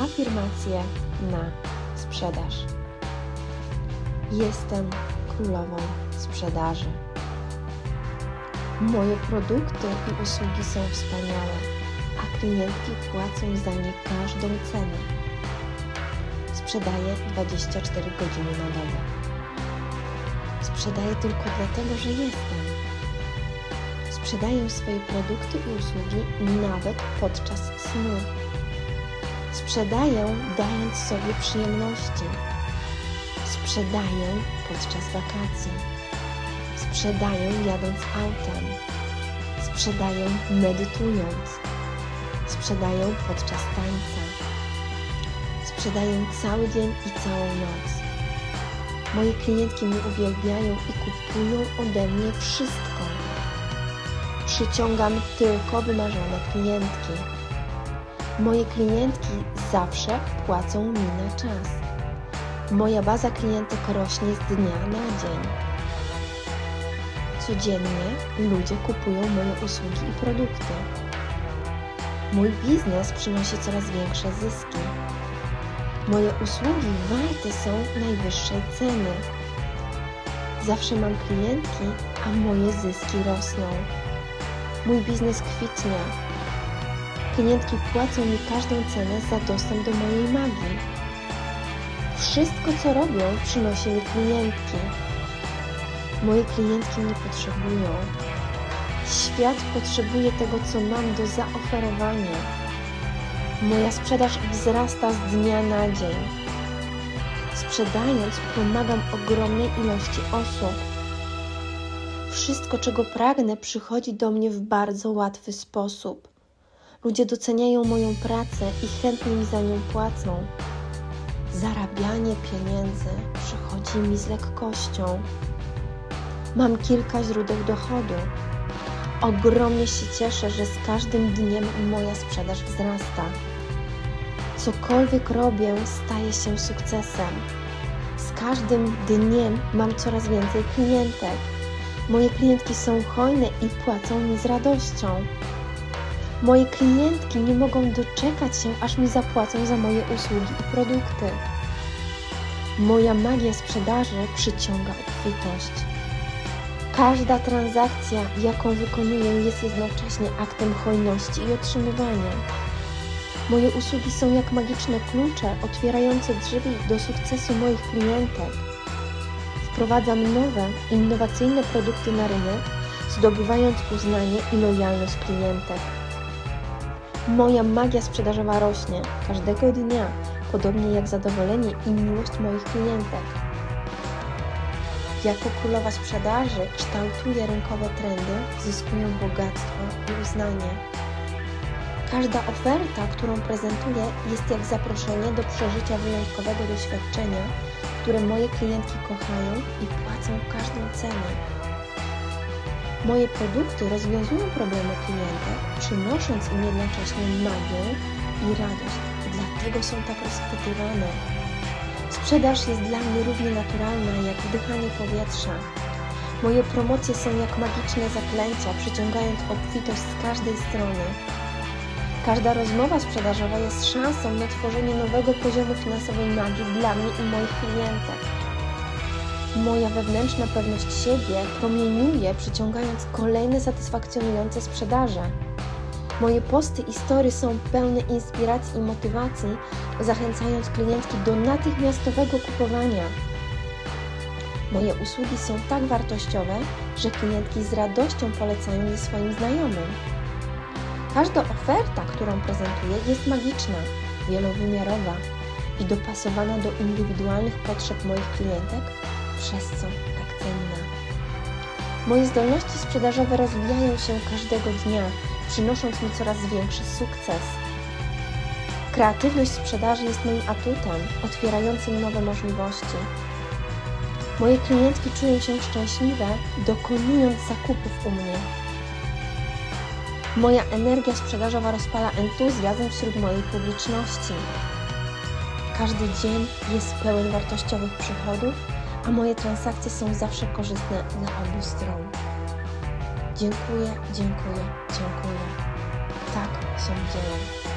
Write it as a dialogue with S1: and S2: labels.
S1: afirmacje na sprzedaż. Jestem królową sprzedaży. Moje produkty i usługi są wspaniałe, a klientki płacą za nie każdą cenę. Sprzedaję 24 godziny na dobę. Sprzedaję tylko dlatego, że jestem. Sprzedaję swoje produkty i usługi nawet podczas snu. Sprzedaję dając sobie przyjemności. Sprzedaję podczas wakacji. Sprzedaję jadąc autem. Sprzedaję medytując. Sprzedaję podczas tańca. Sprzedaję cały dzień i całą noc. Moje klientki mnie uwielbiają i kupują ode mnie wszystko. Przyciągam tylko wymarzone klientki. Moje klientki zawsze płacą mi na czas. Moja baza klientek rośnie z dnia na dzień. Codziennie ludzie kupują moje usługi i produkty. Mój biznes przynosi coraz większe zyski. Moje usługi warte są najwyższej ceny. Zawsze mam klientki, a moje zyski rosną. Mój biznes kwitnie. Klientki płacą mi każdą cenę za dostęp do mojej magii. Wszystko, co robią, przynosi mi klientki. Moje klientki mnie potrzebują. Świat potrzebuje tego, co mam do zaoferowania. Moja sprzedaż wzrasta z dnia na dzień. Sprzedając, pomagam ogromnej ilości osób. Wszystko, czego pragnę, przychodzi do mnie w bardzo łatwy sposób. Ludzie doceniają moją pracę i chętnie mi za nią płacą. Zarabianie pieniędzy przychodzi mi z lekkością. Mam kilka źródeł dochodu. Ogromnie się cieszę, że z każdym dniem moja sprzedaż wzrasta. Cokolwiek robię, staje się sukcesem. Z każdym dniem mam coraz więcej klientek. Moje klientki są hojne i płacą mi z radością. Moje klientki nie mogą doczekać się, aż mi zapłacą za moje usługi i produkty. Moja magia sprzedaży przyciąga obfitość. Każda transakcja, jaką wykonuję, jest jednocześnie aktem hojności i otrzymywania. Moje usługi są jak magiczne klucze otwierające drzwi do sukcesu moich klientek. Wprowadzam nowe, innowacyjne produkty na rynek, zdobywając uznanie i lojalność klientek. Moja magia sprzedażowa rośnie każdego dnia, podobnie jak zadowolenie i miłość moich klientek. Jako królowa sprzedaży kształtuję rynkowe trendy, zyskuję bogactwo i uznanie. Każda oferta, którą prezentuję, jest jak zaproszenie do przeżycia wyjątkowego doświadczenia, które moje klientki kochają i płacą każdą cenę. Moje produkty rozwiązują problemy klientek, przynosząc im jednocześnie magię i radość. Dlatego są tak rozpytywane. Sprzedaż jest dla mnie równie naturalna jak wdychanie powietrza. Moje promocje są jak magiczne zaklęcia, przyciągając obfitość z każdej strony. Każda rozmowa sprzedażowa jest szansą na tworzenie nowego poziomu finansowej magii dla mnie i moich klientek. Moja wewnętrzna pewność siebie promieniuje, przyciągając kolejne satysfakcjonujące sprzedaże. Moje posty i story są pełne inspiracji i motywacji, zachęcając klientki do natychmiastowego kupowania. Moje usługi są tak wartościowe, że klientki z radością polecają je swoim znajomym. Każda oferta, którą prezentuję, jest magiczna, wielowymiarowa i dopasowana do indywidualnych potrzeb moich klientek, przez co tak cenna. Moje zdolności sprzedażowe rozwijają się każdego dnia, przynosząc mi coraz większy sukces. Kreatywność sprzedaży jest moim atutem, otwierającym nowe możliwości. Moje klientki czują się szczęśliwe, dokonując zakupów u mnie. Moja energia sprzedażowa rozpala entuzjazm wśród mojej publiczności. Każdy dzień jest pełen wartościowych przychodów, a moje transakcje są zawsze korzystne dla obu stron. Dziękuję, dziękuję, dziękuję. Tak się dzieje.